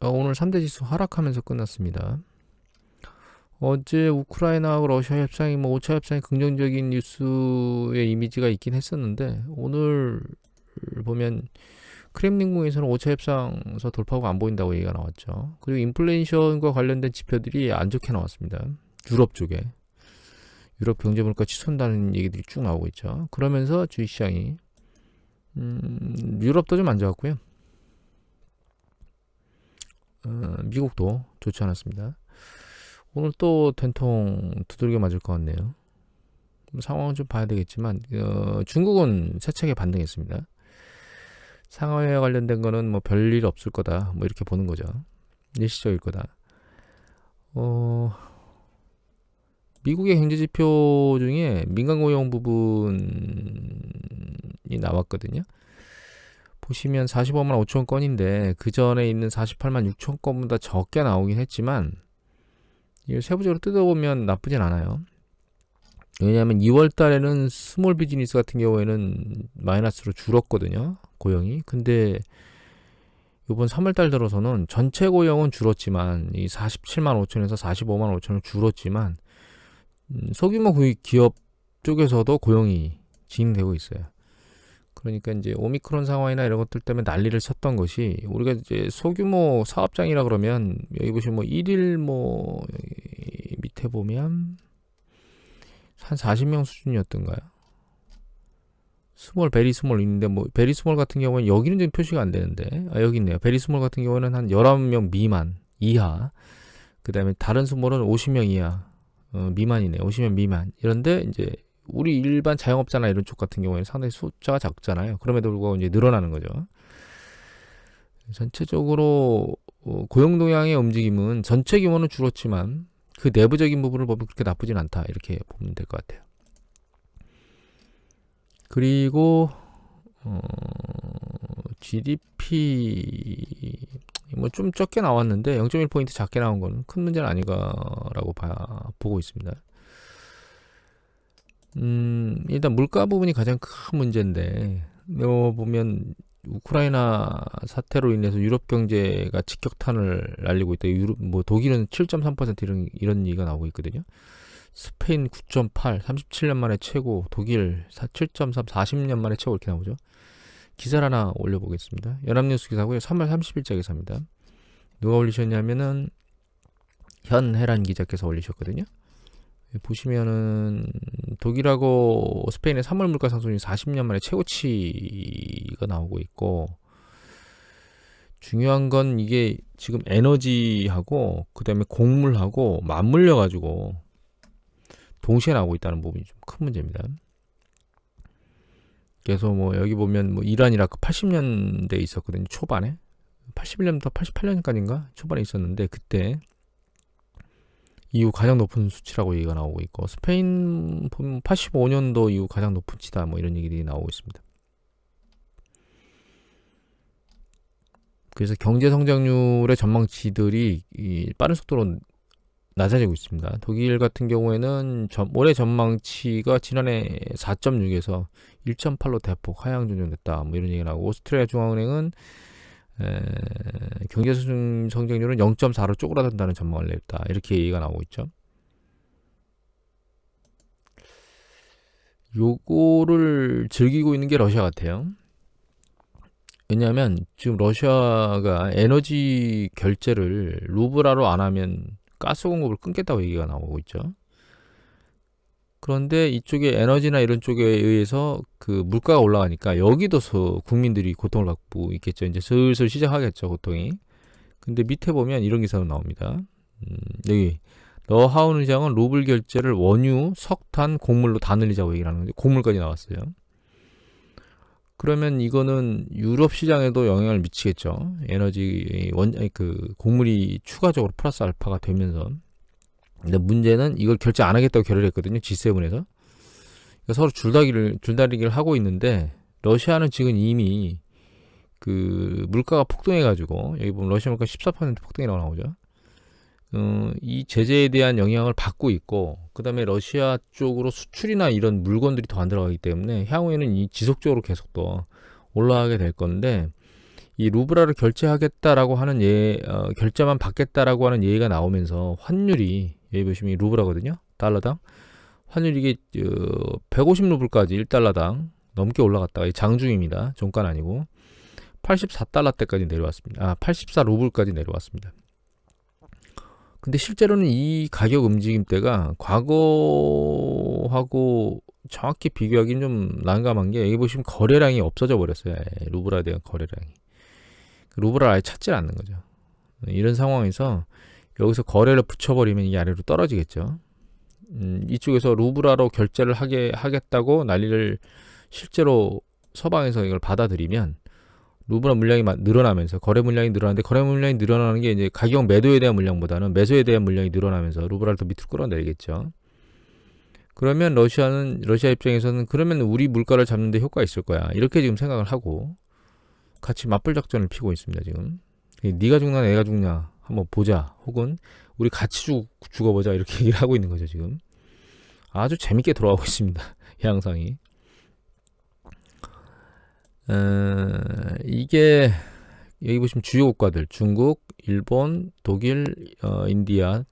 어, 오늘 3대 지수 하락하면서 끝났습니다. 어제 우크라이나하고 러시아 협상이 뭐 5차 협상이 긍정적인 뉴스의 이미지가 있긴 했었는데 오늘 보면 크렘린궁에서는 5차 협상서 돌파구가 안 보인다고 얘기가 나왔죠. 그리고 인플레이션과 관련된 지표들이 안 좋게 나왔습니다. 유럽 쪽에 유럽 경제 물가 치솟는다는 얘기들이 쭉 나오고 있죠. 그러면서 주식시장이 음, 유럽도 좀 안 좋았고요. 어, 미국도 좋지 않았습니다. 오늘 또 된통 두들겨 맞을 것 같네요. 뭐 상황은 좀 봐야 되겠지만 어, 중국은 세차게 반등했습니다. 상하이와 관련된 거는 뭐 별일 없을 거다. 뭐 이렇게 보는 거죠. 일시적일 거다. 어, 미국의 경제 지표 중에 민간 고용 부분이 나왔거든요. 보시면 45만 5천 건인데 그 전에 있는 48만 6천 건보다 적게 나오긴 했지만 이 세부적으로 뜯어보면 나쁘진 않아요. 왜냐하면 2월 달에는 스몰 비즈니스 같은 경우에는 마이너스로 줄었거든요. 고용이. 근데 이번 3월 달 들어서는 전체 고용은 줄었지만 이 47만 5천에서 45만 5천은 줄었지만 음, 소규모 기업 쪽에서도 고용이 진행되고 있어요. 그러니까 이제 오미크론 상황이나 이런 것들 때문에 난리를 쳤던 것이 우리가 이제 소규모 사업장이라 그러면 여기 보시면 뭐 1일 뭐 밑에 보면 한 40명 수준이었던가요? 스몰 베리 스몰 있는데 뭐 베리 스몰 같은 경우는 여기는 좀 표시가 안 되는데 아 여기 있네요. 베리 스몰 같은 경우는 한 19명 미만 이하 그 다음에 다른 스몰은 50명 이하 어, 미만이네. 50명 미만. 이런데 이제 우리 일반 자영업자나 이런 쪽 같은 경우에는 상당히 숫자가 작잖아요. 그럼에도 불구하고 이제 늘어나는 거죠. 전체적으로 어, 고용 동향의 움직임은 전체 규모는 줄었지만 그 내부적인 부분을 보면 그렇게 나쁘진 않다 이렇게 보면 될 것 같아요. 그리고 어, GDP 뭐 좀 적게 나왔는데 0.1포인트 작게 나온 건 큰 문제는 아니가라고 봐, 보고 있습니다. 음, 일단 물가 부분이 가장 큰 문제인데, 뭐 보면 우크라이나 사태로 인해서 유럽 경제가 직격탄을 날리고 있다. 유럽 뭐 독일은 7.3% 이런 이런 얘기가 나오고 있거든요. 스페인 9.8, 37년 만에 최고, 독일 7.3, 40년 만에 최고 이렇게 나오죠. 기사를 하나 올려보겠습니다. 연합뉴스 기사고요. 3월 30일자 기사입니다. 누가 올리셨냐면은 현해란 기자께서 올리셨거든요. 보시면은 독일하고 스페인의 3월 물가 상승이 40년 만에 최고치가 나오고 있고 중요한 건 이게 지금 에너지하고 그다음에 곡물하고 맞물려 가지고 동시에 나오고 있다는 부분이 좀 큰 문제입니다. 그래서 뭐 여기 보면 뭐 이란 이라크 80년대에 있었거든요. 초반에 81년부터 88년까지인가 초반에 있었는데 그때 이후 가장 높은 수치라고 얘기가 나오고 있고 스페인 보면 85년도 이후 가장 높은 치다 뭐 이런 얘기들이 나오고 있습니다. 그래서 경제 성장률의 전망치들이 이 빠른 속도로 낮아지고 있습니다. 독일 같은 경우에는 전, 올해 전망치가 지난해 4.6에서 1.8로 대폭 하향 조정됐다. 뭐 이런 얘기가 나오고 오스트리아 중앙은행은 에, 경제 성장률은 0.4로 쪼그라든다는 전망을 냈다. 이렇게 얘기가 나오고 있죠. 요거를 즐기고 있는 게 러시아 같아요. 왜냐하면 지금 러시아가 에너지 결제를 루브라로 안 하면 가스 공급을 끊겠다고 얘기가 나오고 있죠. 그런데 이쪽에 에너지나 이런 쪽에 의해서 그 물가가 올라가니까 여기도 국민들이 고통을 받고 있겠죠. 이제 슬슬 시작하겠죠, 고통이. 근데 밑에 보면 이런 기사도 나옵니다. 음, 여기 러하운 의장은 루블 결제를 원유, 석탄, 곡물로 다 늘리자고 얘기를 하는 거죠. 곡물까지 나왔어요. 그러면 이거는 유럽 시장에도 영향을 미치겠죠. 에너지 원, 그 곡물이 추가적으로 플러스 알파가 되면서 근데 문제는 이걸 결제 안 하겠다고 결의했거든요. G7에서. 그러니까 서로 줄다리기를 줄다리기를 하고 있는데 러시아는 지금 이미 그 물가가 폭등해 가지고 여기 보면 러시아 물가 14% 폭등이라고 나오죠. 어, 이 제재에 대한 영향을 받고 있고 그 다음에 러시아 쪽으로 수출이나 이런 물건들이 더 안 들어가기 때문에 향후에는 이 지속적으로 계속 더 올라가게 될 건데 이 루브라를 결제하겠다라고 하는 예 어, 결제만 받겠다라고 하는 예의가 나오면서 환율이 여기 보시면 이 루브라거든요. 달러당 환율이 이게 어, 150루블까지 1달러당 넘게 올라갔다가 이 장중입니다. 종가는 아니고 84달러 때까지 내려왔습니다. 아, 84루블까지 내려왔습니다. 근데 실제로는 이 가격 움직임 때가 과거하고 정확히 비교하기는 좀 난감한 게 여기 보시면 거래량이 없어져 버렸어요. 예, 루브라에 대한 거래량이. 루브라를 아예 찾질 않는 거죠. 이런 상황에서 여기서 거래를 붙여버리면 이게 아래로 떨어지겠죠. 음, 이쪽에서 루브라로 결제를 하게 하겠다고 난리를 실제로 서방에서 이걸 받아들이면 루브라 물량이 마- 늘어나면서 거래 물량이 늘어나는데 거래 물량이 늘어나는 게 이제 가격 매도에 대한 물량보다는 매수에 대한 물량이 늘어나면서 루브라를 더 밑으로 끌어내리겠죠. 그러면 러시아는 러시아 입장에서는 그러면 우리 물가를 잡는데 효과 있을 거야 이렇게 지금 생각을 하고 같이 맞불 작전을 피고 있습니다 지금. 네가 죽나 내가 죽냐 한번 보자 혹은 우리 같이 죽, 죽어보자 이렇게 얘기를 하고 있는 거죠 지금. 아주 재밌게 돌아가고 있습니다 양상이. 어, 이게 여기 보시면 주요 국가들 중국, 일본, 독일, 어, 인디아,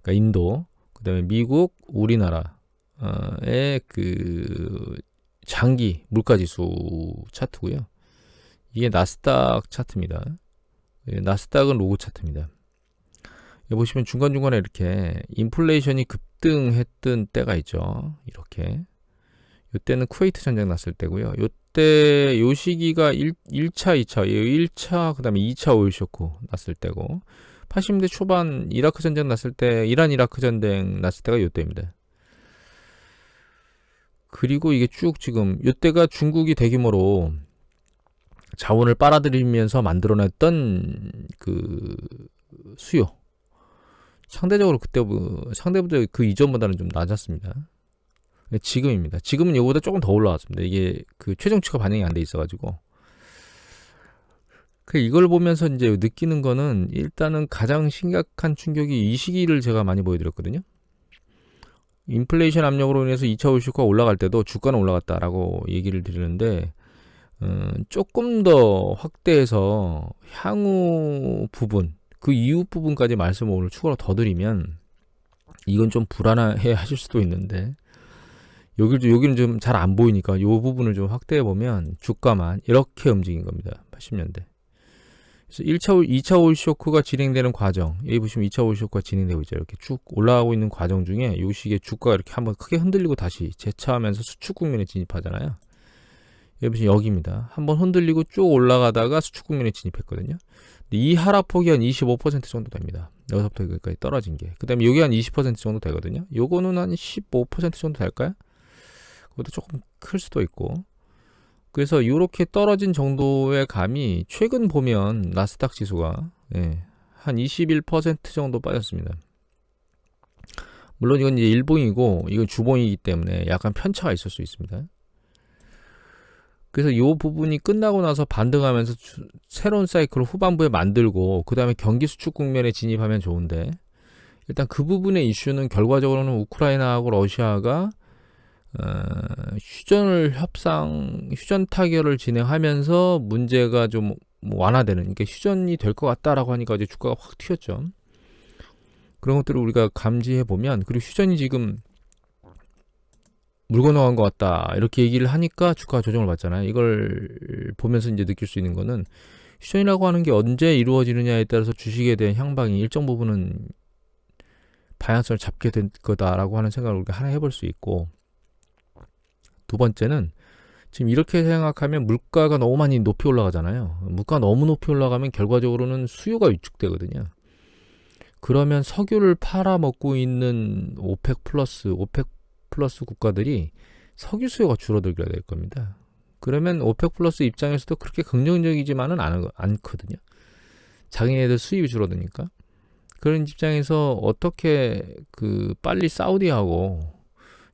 그러니까 인도, 그다음에 미국, 우리나라의 그 장기 물가지수 차트고요. 이게 나스닥 차트입니다. 예, 나스닥은 로고 차트입니다. 여기 보시면 중간중간에 이렇게 인플레이션이 급등했던 때가 있죠. 이렇게. 이때는 쿠웨이트 전쟁 났을 때고요. 요때 요 시기가 1, 1차, 2차, 1차 그 다음에 2차 오일 쇼크 났을 때고 80대 초반 이라크 전쟁 났을 때 이란 이라크 전쟁 났을 때가 요때입니다. 그리고 이게 쭉 지금 요때가 중국이 대규모로 자원을 빨아들이면서 만들어냈던 그 수요 상대적으로 그때 상대보다 그 이전보다는 좀 낮았습니다. 지금입니다. 지금은 이거보다 조금 더 올라왔습니다. 이게 그 최종치가 반영이 안 돼 있어가지고. 그 이걸 보면서 이제 느끼는 거는 일단은 가장 심각한 충격이 이 시기를 제가 많이 보여드렸거든요. 인플레이션 압력으로 인해서 2차 올쇼크가 올라갈 때도 주가는 올라갔다라고 얘기를 드리는데 음, 조금 더 확대해서 향후 부분 그 이후 부분까지 말씀을 오늘 추가로 더 드리면 이건 좀 불안해 하실 수도 있는데 여기 여기는 좀 잘 안 보이니까 이 부분을 좀 확대해 보면 주가만 이렇게 움직인 겁니다. 80년대. 그래서 1차, 2차 올 쇼크가 진행되는 과정. 여기 보시면 2차 올 쇼크가 진행되고 있죠. 이렇게 쭉 올라가고 있는 과정 중에 요 시기에 주가가 이렇게 한번 크게 흔들리고 다시 재차하면서 수축 국면에 진입하잖아요. 여기 보시면 여기입니다. 한번 흔들리고 쭉 올라가다가 수축 국면에 진입했거든요. 이 하락폭이 한 25% 정도 됩니다. 여기서부터 여기까지 떨어진 게. 그 다음에 여기 한20% 정도 되거든요. 요거는 한 15% 정도 될까요? 그것도 조금 클 수도 있고. 그래서 이렇게 떨어진 정도의 감이 최근 보면 나스닥 지수가 예, 한 21% 정도 빠졌습니다. 물론 이건 이제 일봉이고 이건 주봉이기 때문에 약간 편차가 있을 수 있습니다. 그래서 이 부분이 끝나고 나서 반등하면서 주, 새로운 사이클을 후반부에 만들고 그 다음에 경기 수축 국면에 진입하면 좋은데 일단 그 부분의 이슈는 결과적으로는 우크라이나하고 러시아가 어, 휴전을 협상, 휴전 타결을 진행하면서 문제가 좀 완화되는, 그러니까 휴전이 될 것 같다라고 하니까 이제 주가가 확 튀었죠. 그런 것들을 우리가 감지해 보면, 그리고 휴전이 지금 물 건너간 것 같다 이렇게 얘기를 하니까 주가 조정을 받잖아요. 이걸 보면서 이제 느낄 수 있는 거는 휴전이라고 하는 게 언제 이루어지느냐에 따라서 주식에 대한 향방이 일정 부분은 방향성을 잡게 될 거다라고 하는 생각을 우리가 하나 해볼 수 있고 두 번째는 지금 이렇게 생각하면 물가가 너무 많이 높이 올라가잖아요. 물가 너무 높이 올라가면 결과적으로는 수요가 위축되거든요. 그러면 석유를 팔아먹고 있는 오펙 플러스, 오펙 플러스 국가들이 석유 수요가 줄어들게 될 겁니다. 그러면 오펙 플러스 입장에서도 그렇게 긍정적이지만은 않, 않거든요. 자기네들 수입이 줄어드니까. 그런 입장에서 어떻게 그 빨리 사우디하고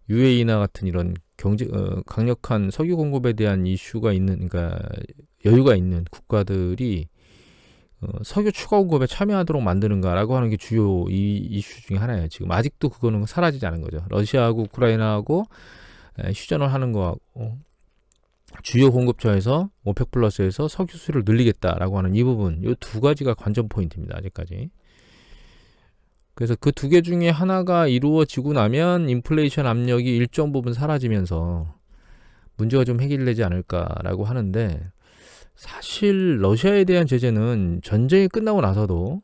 UAE나 같은 이런 경제 어, 강력한 석유 공급에 대한 이슈가 있는 그러니까 여유가 있는 국가들이 어, 석유 추가 공급에 참여하도록 만드는가라고 하는 게 주요 이 이슈 중에 하나예요. 지금 아직도 그거는 사라지지 않은 거죠. 러시아하고 우크라이나하고 에, 휴전을 하는 거하고 주요 공급처에서 오펙 플러스에서 석유 수요를 늘리겠다라고 하는 이 부분, 이 두 가지가 관전 포인트입니다. 아직까지. 그래서 그 두 개 중에 하나가 이루어지고 나면 인플레이션 압력이 일정 부분 사라지면서 문제가 좀 해결되지 않을까라고 하는데 사실 러시아에 대한 제재는 전쟁이 끝나고 나서도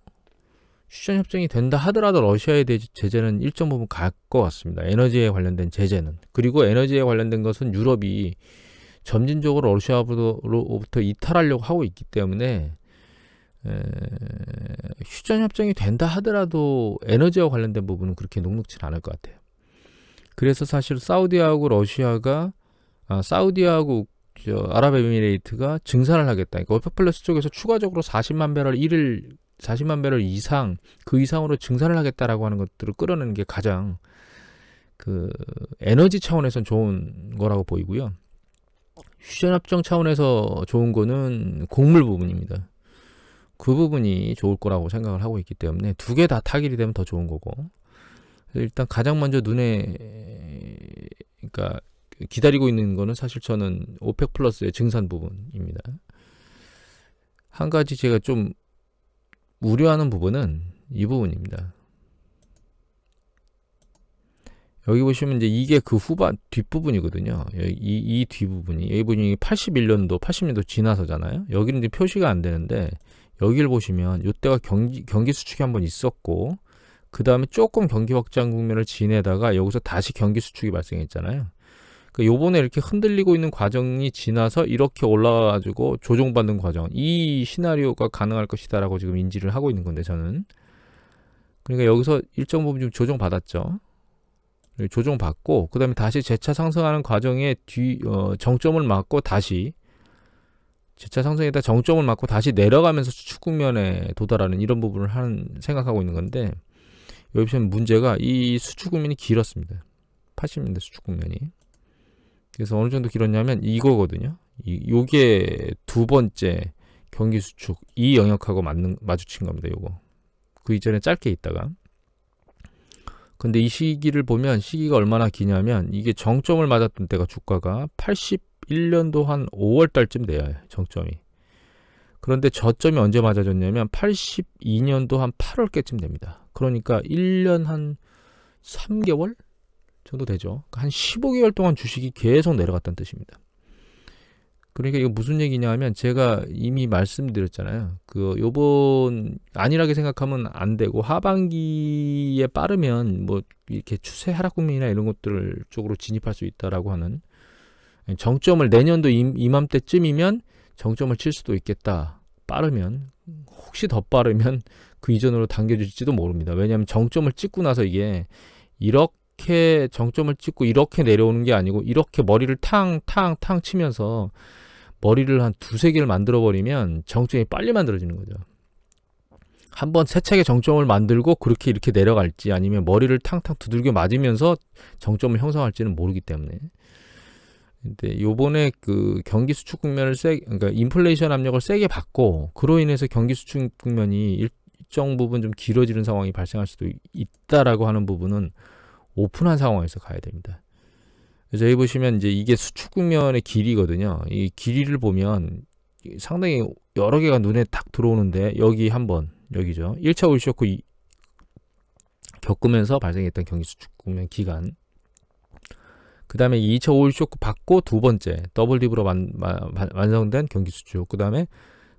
휴전 협정이 된다 하더라도 러시아에 대한 제재는 일정 부분 갈 것 같습니다. 에너지에 관련된 제재는 그리고 에너지에 관련된 것은 유럽이 점진적으로 러시아로부터 이탈하려고 하고 있기 때문에 에, 휴전 협정이 된다 하더라도 에너지와 관련된 부분은 그렇게 녹록지 않을 것 같아요. 그래서 사실 사우디하고 러시아가 아, 사우디하고 저 아랍에미레이트가 증산을 하겠다. 그러니까 오펙 플러스 쪽에서 추가적으로 40만 배럴 일을 40만 배럴 이상 그 이상으로 증산을 하겠다라고 하는 것들을 끌어내는 게 가장 그 에너지 차원에선 좋은 거라고 보이고요. 휴전협정 차원에서 좋은 거는 곡물 부분입니다. 그 부분이 좋을 거라고 생각을 하고 있기 때문에 두 개 다 타결이 되면 더 좋은 거고 일단 가장 먼저 눈에 그러니까 기다리고 있는 거는 사실 저는 오펙 플러스의 증산 부분입니다. 한 가지 제가 좀 우려하는 부분은 이 부분입니다. 여기 보시면 이제 이게 그 후반 뒷부분이거든요. 이, 이 뒷부분이. 이 부분이 81년도, 80년도 지나서잖아요. 여기는 이제 표시가 안 되는데, 여기를 보시면, 이때가 경기, 경기 수축이 한번 있었고, 그 다음에 조금 경기 확장 국면을 지내다가 여기서 다시 경기 수축이 발생했잖아요. 그 요번에 이렇게 흔들리고 있는 과정이 지나서 이렇게 올라가가지고 조정받는 과정. 이 시나리오가 가능할 것이다라고 지금 인지를 하고 있는 건데, 저는. 그러니까 여기서 일정 부분 좀 조정받았죠. 조정받고 그 다음에 다시 재차 상승하는 과정에 뒤 어, 정점을 맞고 다시 재차 상승에다 정점을 맞고 다시 내려가면서 수축 국면에 도달하는 이런 부분을 하는 생각하고 있는 건데 여기 보시면 문제가 이 수축 국면이 길었습니다. 80년대 수축 국면이. 그래서 어느 정도 길었냐면 이거거든요. 이 요게 두 번째 경기 수축 이 영역하고 맞는 마주친 겁니다. 요거. 그 이전에 짧게 있다가 근데 이 시기를 보면 시기가 얼마나 기냐면 이게 정점을 맞았던 때가 주가가 81년도 한 5월 달쯤 돼요. 정점이. 그런데 저점이 언제 맞아졌냐면 82년도 한 8월께쯤 됩니다. 그러니까 1년 한 3개월 정도 되죠. 한 15개월 동안 주식이 계속 내려갔다는 뜻입니다. 그러니까 이거 무슨 얘기냐면 제가 이미 말씀드렸잖아요. 그 요번 안일하게 생각하면 안 되고 하반기에 빠르면 뭐 이렇게 추세 하락 국면이나 이런 것들 쪽으로 진입할 수 있다라고 하는 정점을 내년도 이맘때쯤이면 정점을 칠 수도 있겠다. 빠르면 혹시 더 빠르면 그 이전으로 당겨질지도 모릅니다. 왜냐하면 정점을 찍고 나서 이게 이렇게 정점을 찍고 이렇게 내려오는 게 아니고 이렇게 머리를 탕탕 탕 치면서 머리를 한 두세 개를 만들어 버리면 정점이 빨리 만들어지는 거죠. 한번 세차게 정점을 만들고 그렇게 이렇게 내려갈지 아니면 머리를 탕탕 두들겨 맞으면서 정점을 형성할지는 모르기 때문에. 근데 요번에 그 경기 수축 국면을 세 그러니까 인플레이션 압력을 세게 받고 그로 인해서 경기 수축 국면이 일정 부분 좀 길어지는 상황이 발생할 수도 있다라고 하는 부분은 오픈한 상황에서 가야 됩니다. 그래서 여기 보시면 이제 이게 수축 국면의 길이거든요. 이 길이를 보면 상당히 여러 개가 눈에 딱 들어오는데 여기 한번 여기죠. 1차 올 쇼크 겪으면서 발생했던 경기 수축 국면 기간. 그 다음에 2차 올 쇼크 받고 두 번째 더블 딥으로 만, 완성된 경기 수축. 그 다음에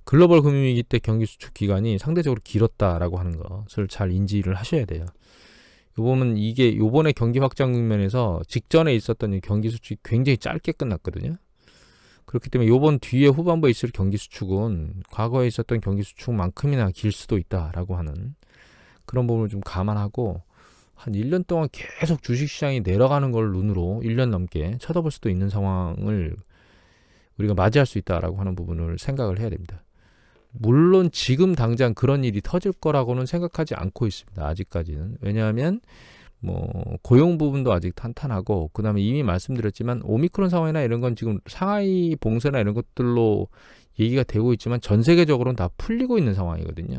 글로벌 금융위기 때 경기 수축 기간이 상대적으로 길었다라고 하는 것을 잘 인지를 하셔야 돼요. 보면 이게 요번에 경기 확장 국면에서 직전에 있었던 경기 수축이 굉장히 짧게 끝났거든요. 그렇기 때문에 요번 뒤에 후반부에 있을 경기 수축은 과거에 있었던 경기 수축만큼이나 길 수도 있다라고 하는 그런 부분을 좀 감안하고 한 1년 동안 계속 주식시장이 내려가는 걸 눈으로 1년 넘게 쳐다볼 수도 있는 상황을 우리가 맞이할 수 있다라고 하는 부분을 생각을 해야 됩니다. 물론 지금 당장 그런 일이 터질 거라고는 생각하지 않고 있습니다. 아직까지는. 왜냐하면 뭐 고용 부분도 아직 탄탄하고 그다음에 이미 말씀드렸지만 오미크론 상황이나 이런 건 지금 상하이 봉쇄나 이런 것들로 얘기가 되고 있지만 전 세계적으로는 다 풀리고 있는 상황이거든요.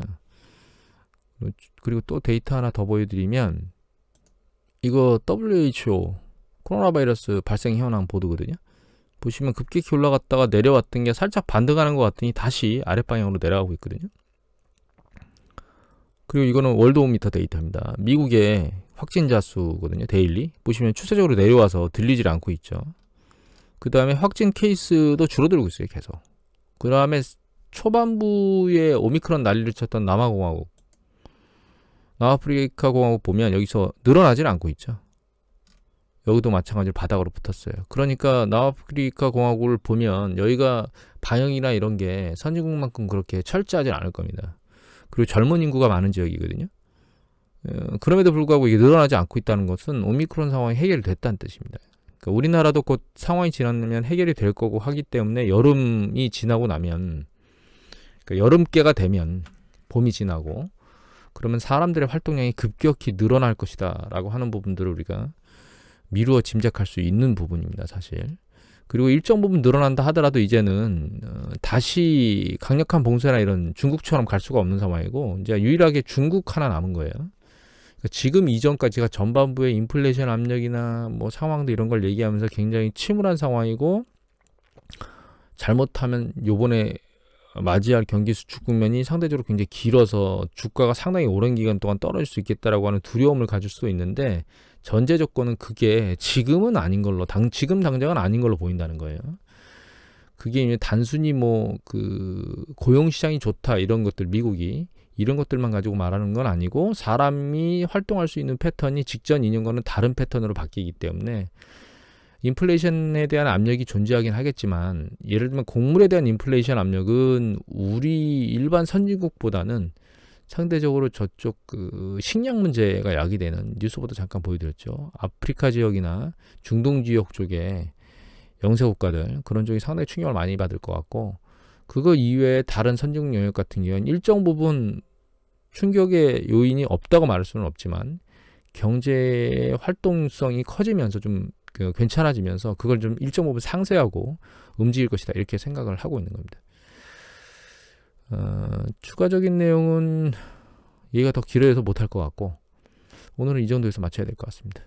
그리고 또 데이터 하나 더 보여드리면 이거 WHO 코로나 바이러스 발생 현황 보도거든요. 보시면 급격히 올라갔다가 내려왔던 게 살짝 반등하는 것 같더니 다시 아랫 방향으로 내려가고 있거든요. 그리고 이거는 월드오미터 데이터입니다. 미국의 확진자 수거든요. 데일리. 보시면 추세적으로 내려와서 들리질 않고 있죠. 그 다음에 확진 케이스도 줄어들고 있어요. 계속. 그 다음에 초반부에 오미크론 난리를 쳤던 남아공화국, 남아프리카 공화국 보면 여기서 늘어나질 않고 있죠. 여기도 마찬가지로 바닥으로 붙었어요. 그러니까 남아프리카 공화국을 보면 여기가 방역이나 이런 게 선진국만큼 그렇게 철저하지 않을 겁니다. 그리고 젊은 인구가 많은 지역이거든요. 어, 그럼에도 불구하고 이게 늘어나지 않고 있다는 것은 오미크론 상황이 해결됐다는 뜻입니다. 그러니까 우리나라도 곧 상황이 지나면 해결이 될 거고 하기 때문에 여름이 지나고 나면 그러니까 여름께가 되면 봄이 지나고 그러면 사람들의 활동량이 급격히 늘어날 것이다라고 하는 부분들을 우리가 미루어 짐작할 수 있는 부분입니다, 사실. 그리고 일정 부분 늘어난다 하더라도 이제는 어, 다시 강력한 봉쇄나 이런 중국처럼 갈 수가 없는 상황이고 이제 유일하게 중국 하나 남은 거예요. 그러니까 지금 이전까지가 전반부의 인플레이션 압력이나 뭐 상황도 이런 걸 얘기하면서 굉장히 침울한 상황이고 잘못하면 요번에 맞이할 경기 수축 국면이 상대적으로 굉장히 길어서 주가가 상당히 오랜 기간 동안 떨어질 수 있겠다라고 하는 두려움을 가질 수도 있는데 전제 조건은 그게 지금은 아닌 걸로 당 지금 당장은 아닌 걸로 보인다는 거예요. 그게 단순히 뭐 그 고용 시장이 좋다 이런 것들 미국이 이런 것들만 가지고 말하는 건 아니고 사람이 활동할 수 있는 패턴이 직전 2년과는 다른 패턴으로 바뀌기 때문에 인플레이션에 대한 압력이 존재하긴 하겠지만 예를 들면 곡물에 대한 인플레이션 압력은 우리 일반 선진국보다는 상대적으로 저쪽 그 식량 문제가 야기되는 뉴스보다 잠깐 보여드렸죠. 아프리카 지역이나 중동 지역 쪽에 영세 국가들 그런 쪽이 상당히 충격을 많이 받을 것 같고 그거 이외에 다른 선진국 영역 같은 경우는 일정 부분 충격의 요인이 없다고 말할 수는 없지만 경제 활동성이 커지면서 좀그 괜찮아지면서 그걸 좀 일정 부분 상쇄하고 움직일 것이다 이렇게 생각을 하고 있는 겁니다. 어, 추가적인 내용은 얘가 더 길어져서 못할 것 같고 오늘은 이 정도에서 마쳐야 될 것 같습니다.